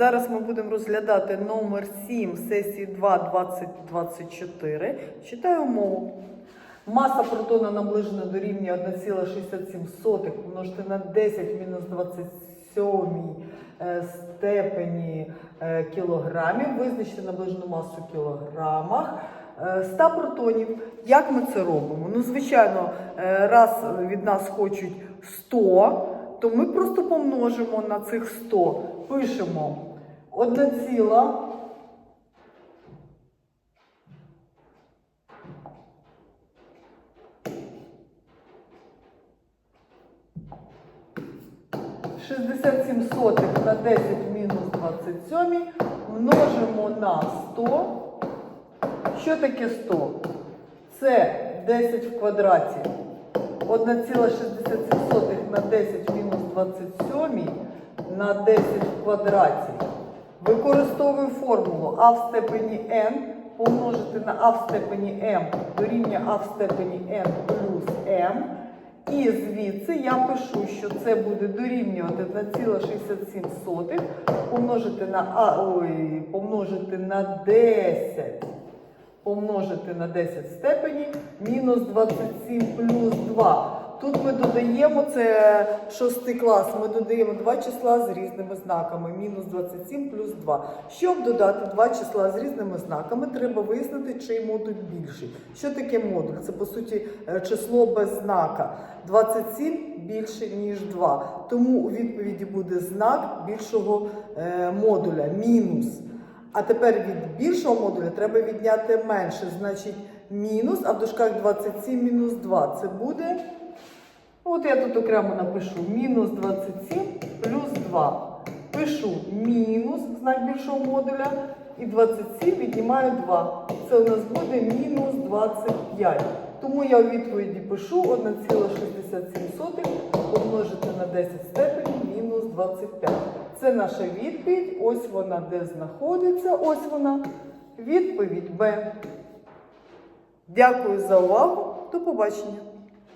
Зараз ми будемо розглядати номер 7 сесії 2 2024. Читаю мову. Маса протона наближена до рівня 1,67 помножити на 10 мінус 27 е, степені е, кілограмів, визначити наближену масу в кілограмах. Е, 100 протонів. Як ми це робимо? Ну, звичайно, е, раз від нас хочуть 100, то ми просто помножимо на цих 100. Пишемо 1 ціла. Шістдесят сім сотих на 10 мінус 27 множимо на 100. Що таке 100? Це 10 в квадраті. 1,67 на 10 мінус 27 на 10 в квадраті. Використовую формулу а в степені n помножити на а в степені m дорівнює а в степені n плюс m. І звідси я пишу, що це буде дорівнювати 1,67 помножити на, а, ой, помножити на 10 помножити на 10 степені мінус 27 плюс 2. Тут ми додаємо, це шостий клас, ми додаємо два числа з різними знаками. Мінус 27 плюс 2. Щоб додати два числа з різними знаками, треба вияснити, чий модуль більший. Що таке модуль? Це по суті е, число без знака. 27 більше, ніж 2. Тому у відповіді буде знак більшого е, модуля мінус. А тепер від більшого модуля треба відняти менше. Значить, мінус, а в дужках 27 мінус 2. Це буде. От я тут окремо напишу мінус 27 плюс 2. Пишу мінус знак більшого модуля. І 27 віднімаю 2. Це у нас буде мінус 25. Тому я у відповіді пишу 1,67 помножити на 10 степені мінус 25. Це наша відповідь. Ось вона де знаходиться. Ось вона. Відповідь Б. Дякую за увагу. До побачення.